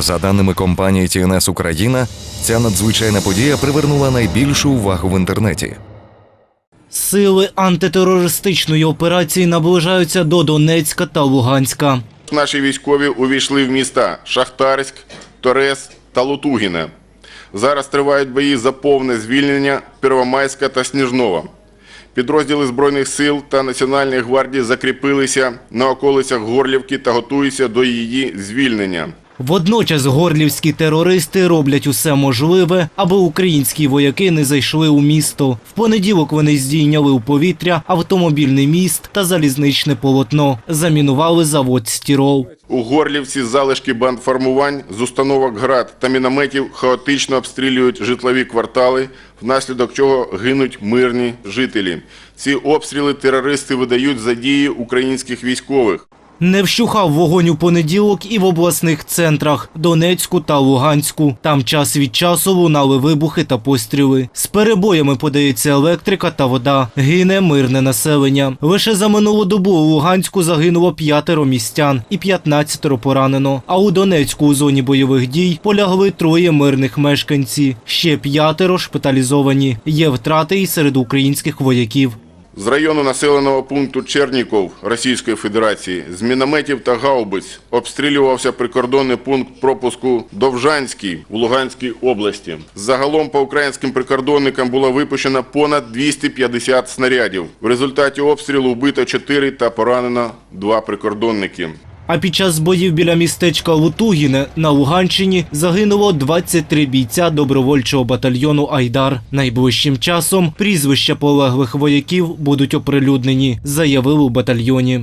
За даними компанії ТНС Україна, ця надзвичайна подія привернула найбільшу увагу в інтернеті. Сили антитерористичної операції наближаються до Донецька та Луганська. Наші військові увійшли в міста Шахтарськ, Торез та Лутугіне. Зараз тривають бої за повне звільнення Первомайська та Сніжного. Підрозділи Збройних сил та Національної гвардії закріпилися на околицях Горлівки та готуються до її звільнення. Водночас горлівські терористи роблять усе можливе, аби українські вояки не зайшли у місто. В понеділок вони здійняли у повітря автомобільний міст та залізничне полотно. Замінували завод Стірол. У Горлівці залишки бандформувань з установок град та мінометів хаотично обстрілюють житлові квартали, внаслідок чого гинуть мирні жителі. Ці обстріли терористи видають за дії українських військових. Не вщухав вогонь у понеділок і в обласних центрах Донецьку та Луганську. Там час від часу лунали вибухи та постріли. З перебоями подається електрика та вода. Гине мирне населення. Лише за минулу добу у Луганську загинуло п'ятеро містян і 15 поранено. А у Донецьку у зоні бойових дій полягли троє мирних мешканці. Ще п'ятеро шпиталізовані. Є втрати і серед українських вояків. З району населеного пункту Черніков Російської Федерації з мінометів та гаубиць обстрілювався прикордонний пункт пропуску Довжанський в Луганській області. Загалом по українським прикордонникам було випущено понад 250 снарядів. В результаті обстрілу вбито 4 та поранено 2 прикордонники. А під час боїв біля містечка Лутугіне на Луганщині загинуло 23 бійця добровольчого батальйону Айдар. Найближчим часом прізвища полеглих вояків будуть оприлюднені, заявили у батальйоні.